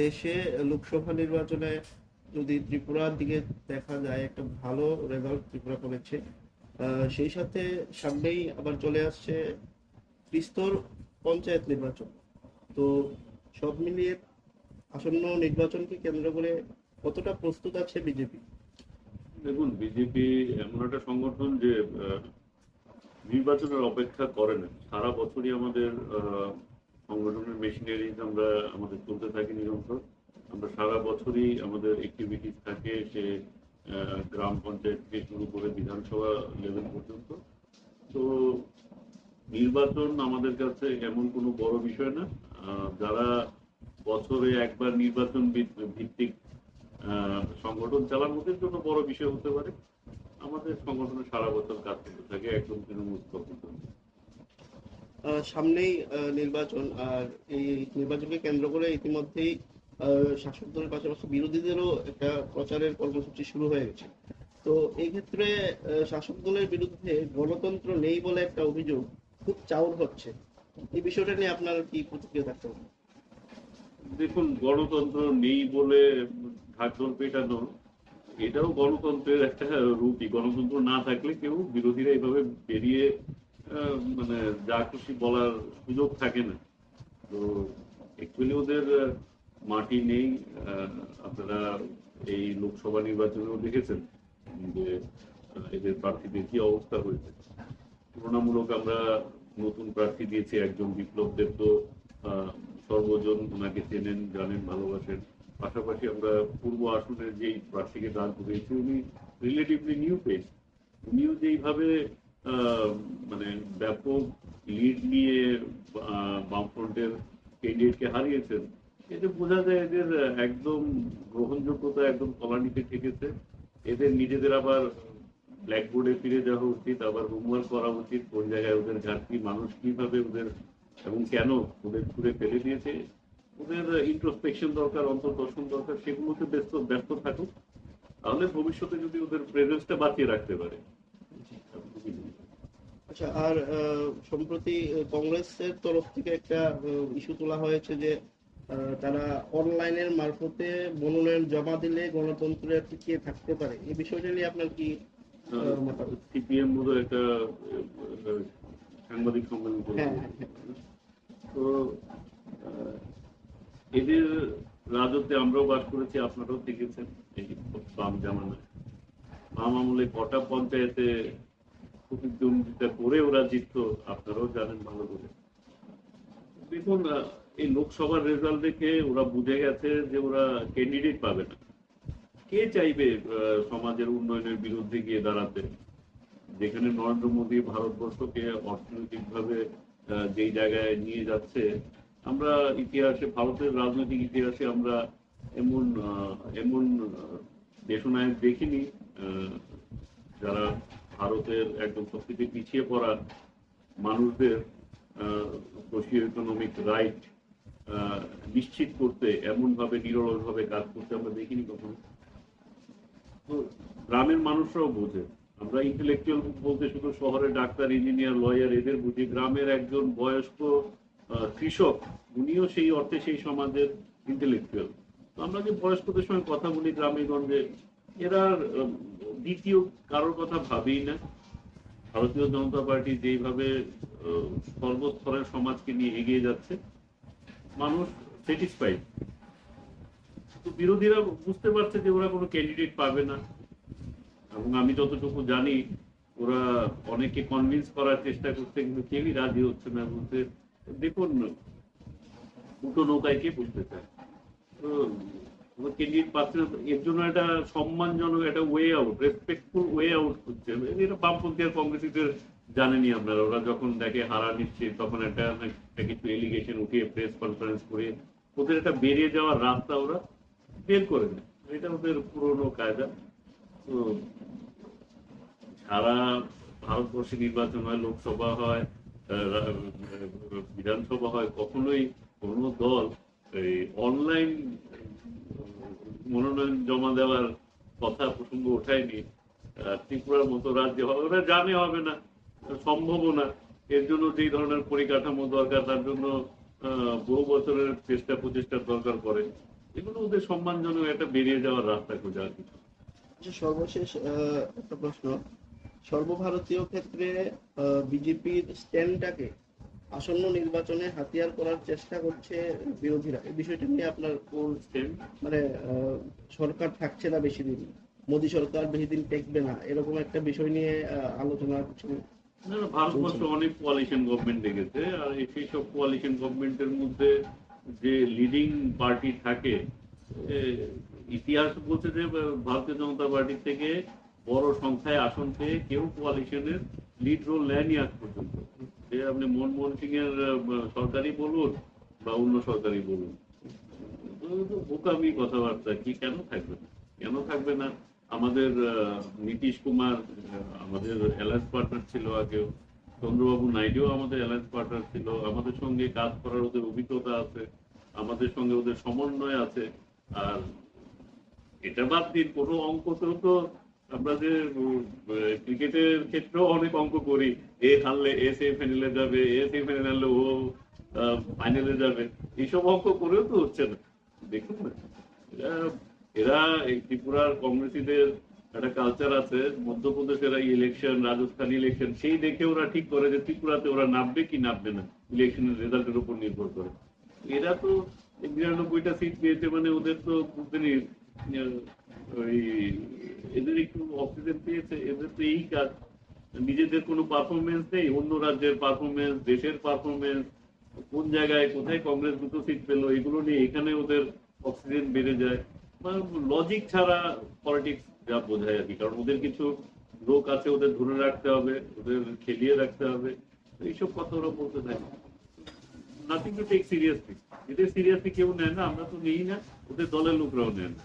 দেশে লোকসভা নির্বাচনে যদি ত্রিপুরার দিকে দেখা যায় একটা ভালো রেজাল্ট ত্রিপুরা করেছে সেই সাথে সামনেই আবার চলে আসছে ত্রিস্তর পঞ্চায়েত নির্বাচন। তো সব মিলিয়ে আসন্ন নির্বাচনকে কেন্দ্র করে কতটা প্রস্তুত আছে বিজেপি? দেখুন, বিজেপি এমন একটা সংগঠন যে নির্বাচনের অপেক্ষা করে না। সারা বছরই আমাদের সংগঠনের মেশিনারি আমরা আমাদের চলতে থাকে নিরন্তর। আমরা সারা বছরই আমাদের অ্যাক্টিভিটিস থাকে সে গ্রাম পঞ্চায়েত থেকে শুরু করে বিধানসভা লেভেল পর্যন্ত। তো নির্বাচন আমাদের কাছে এমন কোনো বড় বিষয় না। যারা বছরে একবার নির্বাচন ভিত- ভিত্তিক সংগঠন চালান জন্য বড় বিষয় হতে পারে। আমাদের সংগঠনে সারা বছর কাজ করতে থাকে, একদম তৃণমূল পর্যন্ত। সামনেই নির্বাচন, আর এই নির্বাচনকে কেন্দ্র করে ইতিমধ্যেই শাসক দলের পাশাপাশি বিরোধীদেরও একটা প্রচারের কর্মসূচি শুরু হয়ে গেছে। তো এই ক্ষেত্রে শাসক দলের বিরুদ্ধে গণতন্ত্র নেই বলে একটা অভিযোগ খুব চাউর হচ্ছে। এই বিষয়টা নিয়ে আপনার কি প্রতিক্রিয়া থাকতে হবে দেখুন, গণতন্ত্র নেই বলে ঢাকঢোল পেটানো, এটাও গণতন্ত্রের একটা রূপই। গণতন্ত্র না থাকলে কেউ বিরোধীরা এভাবে বেরিয়ে মানে যা খুশি বলার সুযোগ থাকে না। তো অ্যাকচুয়ালি ওদের মাটি নেই। আপনারা এই লোকসভা নির্বাচনেও দেখেছেন যে এদের প্রার্থীদের কি অবস্থা হয়েছে। তুলনামূলক আমরা নতুন প্রার্থী দিয়েছি, একজন বিপ্লব দেব তো সর্বজন ওনাকে চেনেন, জানেন, ভালোবাসেন। পাশাপাশি আমরা পূর্ব আসনের যেই প্রার্থীকে দাঁড় করিয়েছি উনি রিলেটিভলি নিউ পেস উনিও যেইভাবে মানে ব্যাপক লিড নিয়ে বামফ্রন্টের ক্যান্ডিডেটকে হারিয়েছেন এতে বোঝা যায় এদের একদম গ্রহণযোগ্যতা একদম তলানিতে ঠেকেছে। এদের নিজেদের আবার ব্ল্যাকবোর্ডে ফিরে যাওয়া উচিত, আবার হোমওয়ার্ক করা উচিত, কোন জায়গায় ওদের ঘাটতি, মানুষ কীভাবে ওদের এবং কেন ওদের ঘুরে ফেলে দিয়েছে। ওদের ইন্ট্রোস্পেকশন দরকার, অন্তর্দর্শন দরকার, সেগুলোতে ব্যস্ত ব্যস্ত থাকুক। তাহলে ভবিষ্যতে যদি ওদের প্রেজেন্সটা বাঁচিয়ে রাখতে পারে। আচ্ছা আর আহ, সম্প্রতি কংগ্রেসের তরফ থেকে একটা ইস্যু তোলা হয়েছে যে তারা অনলাইনের মারফতে মনোনয়ন জমা দিলে গণতন্ত্রে টিকিয়ে থাকতে পারে এই বিষয়টা নিয়ে আপনার কি মতামত? সিপিএম বোধ একটা সাংবাদিক সম্মেলন হ্যাঁ, হ্যাঁ, হ্যাঁ। তো আহ, এদের রাজত্বে আমরাও বাস করেছি আপনারাও দেখেছেন এই বাম জামানায় বাম আমলে কটা পঞ্চায়েতে প্রতিদ্বন্দ্বিতা করে ওরা জিতত, আপনারাও জানেন ভালো করে। দেখুন এই লোকসভার রেজাল্ট দেখে ওরা বুঝে গেছে যে ওরা ক্যান্ডিডেট পাবে না। কে চাইবে সমাজের উন্নয়নের বিরুদ্ধে গিয়ে দাঁড়াতে? যেখানে নরেন্দ্র মোদী ভারতবর্ষকে অর্থনৈতিকভাবে যেই জায়গায় নিয়ে যাচ্ছে, আমরা ইতিহাসে, ভারতের রাজনৈতিক ইতিহাসে আমরা এমন এমন দেশনায়ক দেখিনি। যারা ভারতের একদম সবথেকে পিছিয়ে পড়া মানুষদের সোশিও ইকোনমিক রাইট নিশ্চিত করতে এমন ভাবে নিরলস ভাবে কাজ করতে আমরা দেখিনি কখনো। তো গ্রামের মানুষরাও বোঝে। আমরা ইন্টেলেকচুয়াল বলতে শুধু শহরের ডাক্তার ইঞ্জিনিয়ার লয়ার এদের বুঝি। গ্রামের একজন বয়স্ক কৃষক, উনিও সেই অর্থে সেই সমাজের ইন্টেলেকচুয়াল তো আমরা যে বয়স্কদের সঙ্গে কথা বলি গ্রামে গঞ্জে এরা দ্বিতীয় কারোর কথা ভাবেই না। ভারতীয় জনতা পার্টি যেইভাবে আহ, সর্বস্তরের সমাজকে নিয়ে এগিয়ে যাচ্ছে মানুষ স্যাটিসফাইড তো বিরোধীরা বুঝতে পারছে যে ওরা কোনো ক্যান্ডিডেট পাবে না। এবং আমি যতটুকু জানি ওরা অনেকে কনভিন্স করার চেষ্টা করছে কিন্তু কেউই রাজি হচ্ছে না। বলতে দেখুন দুটো নৌকায় কে বসতে চায়? তো ক্যান্ডিডেট পাচ্ছে না, এর জন্য একটা সম্মানজনক একটা way out respectful way out হচ্ছে। এটা বামপন্থী আর কংগ্রেসীদের জানেনি আপনারা। ওরা যখন দেখে হারা নিচ্ছে, তখন একটা একটা কিছু এলিগেশন উঠিয়ে প্রেস কনফারেন্স করে, ওদের একটা বেরিয়ে যাওয়ার রাস্তা ওরা বের করে নেয় এটা ওদের পুরনো কায়দা। তো সারা ভারতবর্ষে নির্বাচন হয়, লোকসভা হয় বিধানসভা হয়, কখনোই কোনো দল এই অনলাইন মনোনয়ন জমা দেওয়ার কথা প্রসঙ্গ ওঠায়নি। ত্রিপুরার মতো রাজ্যে হবে, ওরা জানে হবে না, সম্ভবও না। এর জন্য যেই ধরনের পরিকাঠামো দরকার, তার জন্য বহু বছরের চেষ্টা, প্রচেষ্টার দরকার পড়ে। এগুলো ওদের সম্মানজনক একটা বেরিয়ে যাওয়ার রাস্তা খোঁজা আর না। আচ্ছা সর্বশেষ একটা প্রশ্ন। সর্বভারতীয় ক্ষেত্রে বিজেপির স্ট্যান্ডটাকে আসন্ন নির্বাচনে হাতিয়ার করার চেষ্টা করছে বিরোধীরা। এই বিষয়টা নিয়ে আপনার কোন মানে সরকার থাকছে না বেশি দিন? মোদী সরকার বেশি দিন টেকবে না? এরকম একটা বিষয় নিয়ে আলোচনা কিছু ভারতবর্ষ অনেক কোয়ালিশন গভর্নমেন্ট দেখেছে আর সেই সব কোয়ালিশন গভর্নমেন্টের মধ্যে যে লিডিং পার্টি থাকে ইতিহাস বলছে যে ভারতীয় জনতা পার্টির থেকে বড় সংখ্যায় আসন পেয়ে কেউ কোয়ালিশনের লিড রোল নেয়নি আজ পর্যন্ত। যে আপনি মনমোহন সিং এর আহ, সরকারি বলুন বা অন্য সরকারি বলুন বোকামি কথাবার্তা কি কেন থাকবে কেন থাকবে না? আমাদের নীতিশ কুমার আমাদের অ্যালায়েন্স পার্টনার ছিল আগেও চন্দ্রবাবু নাইডুও আমাদের অ্যালায়েন্স পার্টনার ছিল আমাদের সঙ্গে কাজ করার ওদের অভিজ্ঞতা আছে আমাদের সঙ্গে ওদের সমন্বয় আছে আর এটা বাদ দিন কোনো অঙ্কতেও তো আমরা যে ক্রিকেটের ক্ষেত্রেও অনেক অঙ্ক করি। এ হারলে এ সেমিফাইনালে যাবে, এ সেমিফাইনালে হারলে ও ফাইনালে যাবে। এইসব অঙ্ক করেও তো হচ্ছে না। দেখুন না। এরা এরা ত্রিপুরার কংগ্রেসীদের একটা কালচার আছে, মধ্যপ্রদেশের ইলেকশন রাজস্থান ইলেকশন সেই দেখে ওরা ঠিক করে যে ত্রিপুরাতে ওরা নামবে কি নামবে না ইলেকশনের রেজাল্টের উপর নির্ভর করে। এরা তো এই বিরানব্বইটা সিট পেয়েছে মানে ওদের তো বুঝতেনি এদের একটু অক্সিজেন পেয়েছে, এদের তো এই কাজ। নিজেদের কোনো পারফরমেন্স নেই, অন্য রাজ্যের পারফরমেন্স দেশের পারফরমেন্স কোন জায়গায়, কোথায় কংগ্রেস দুটো সিট পেল, এগুলো নিয়ে এখানে ওদের অক্সিজেন বেড়ে যায়। লজিক ছাড়া পলিটিক্স যা বোঝায় আর কি, কারণ ওদের কিছু লোক আছে, ওদের ধরে রাখতে হবে, ওদের খেলিয়ে রাখতে হবে। এইসব কথা ওরা বলতে থাকে। নাথিং টু টেক সিরিয়াসলি এদের সিরিয়াসলি কেউ নেয় না, আমরা তো নেই না, ওদের দলের লোকরাও নেয় না।